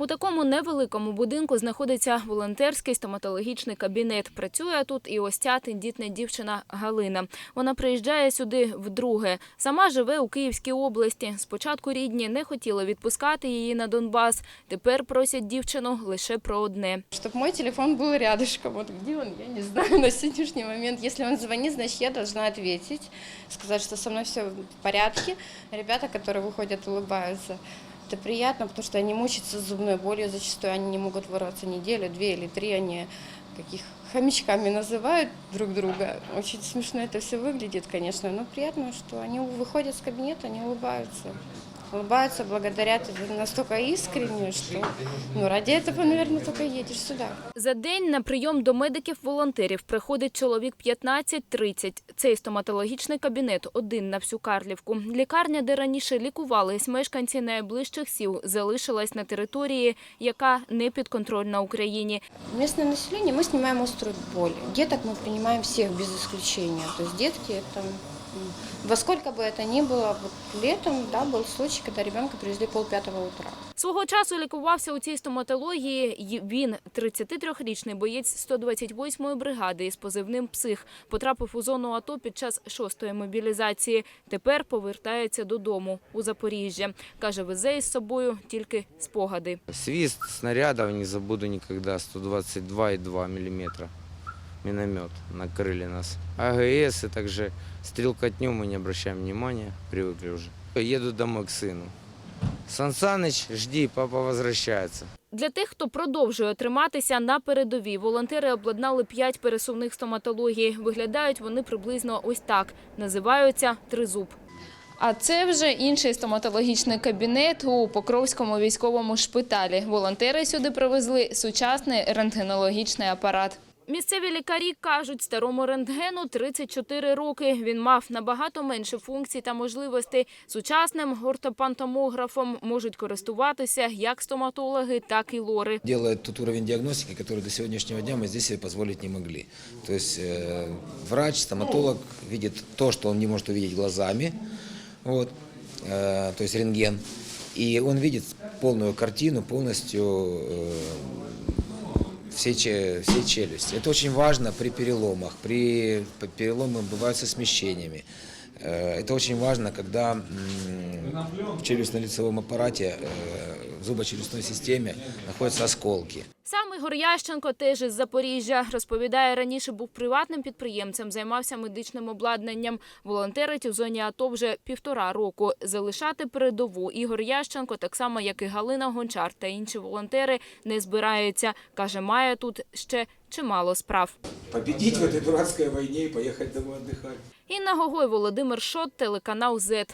У такому невеликому будинку знаходиться волонтерський стоматологічний кабінет. Працює тут і ось ця тендітна дівчина Галина. Вона приїжджає сюди вдруге. Сама живе у Київській області. Спочатку рідні не хотіли відпускати її на Донбас. Тепер просять дівчину лише про одне. Чтобы мой телефон был рядышком. Вот где он, я не знаю на сегодняшний момент. Если он звонит, значит, я должна ответить, сказать, что со мной все в порядке. Ребята, которые выходят, улыбаются. Это приятно, потому что они мучаются с зубной болью. Зачастую они не могут вырваться неделю, две или три. Они каких хомячками называют друг друга. Очень смешно это все выглядит, конечно, но приятно, что они выходят с кабинета, они улыбаются. Улыбаются, благодарят, это настолько искренне, что ну, ради этого, наверное, только едешь сюда. За день на прийом до медиків-волонтерів приходить чоловік 15-30. Цей стоматологічний кабінет один на всю Карлівку. Лікарня, де раніше лікувались мешканці найближчих сіл, залишилась на території, яка не підконтрольна Україні. Местное население мы снимаем острую боль. Деток мы принимаем всех без исключения. То есть детки это во сколько бы это ни было, вот летом да, был случай, когда ребенка привезли полпятого утра. Свого часу лікувався у цій стоматології й він, 33-річний боєць 128-ї бригади із позивним «Псих». Потрапив у зону АТО під час шостої мобілізації. Тепер повертається додому у Запоріжжя. Каже, везе із собою тільки спогади. Свист снарядов не забуду никогда. 122,2 миллиметра. Миномет накрыли нас. АГС и также стрелкотню мы не обращаем внимания. Привыкли уже. Еду домой к сыну. Сан Саныч, жди, папа возвращается. Для тих, хто продовжує триматися на передовій, волонтери обладнали п'ять пересувних стоматологій. Виглядають вони приблизно ось так. Називаються «Тризуб». А це вже інший стоматологічний кабінет у Покровському військовому шпиталі. Волонтери сюди привезли сучасний рентгенологічний апарат. Місцеві лікарі кажуть, старому рентгену 34 роки. Він мав набагато менше функцій та можливостей. Сучасним ортопантомографом можуть користуватися як стоматологи, так і лори. делает тот уровень диагностики, который до сегодняшнего дня мы здесь себе позволить не могли. То есть э, врач, стоматолог видит то, что он не может увидеть глазами, вот, э, то есть рентген, и он видит полную картину, полностью э, все, все челюсти. Это очень важно при переломах. При переломах бывают со смещениями. Э, Это очень важно, когда м, в челюстно-лицевом аппарате, э, в зубочелюстной системе находятся осколки. Сам Ігор Ященко теж із Запоріжжя. Розповідає, раніше був приватним підприємцем, займався медичним обладнанням. Волонтерить у зоні АТО вже півтора року. Залишати передову Ігор Ященко, так само як і Галина Гончар та інші волонтери, не збирається. Каже, має тут ще чимало справ. Побідіть в цій дурацькій війні і поїхати домой отдыхать. Інна Гогой, Володимир Шот, телеканал ЗЕТ.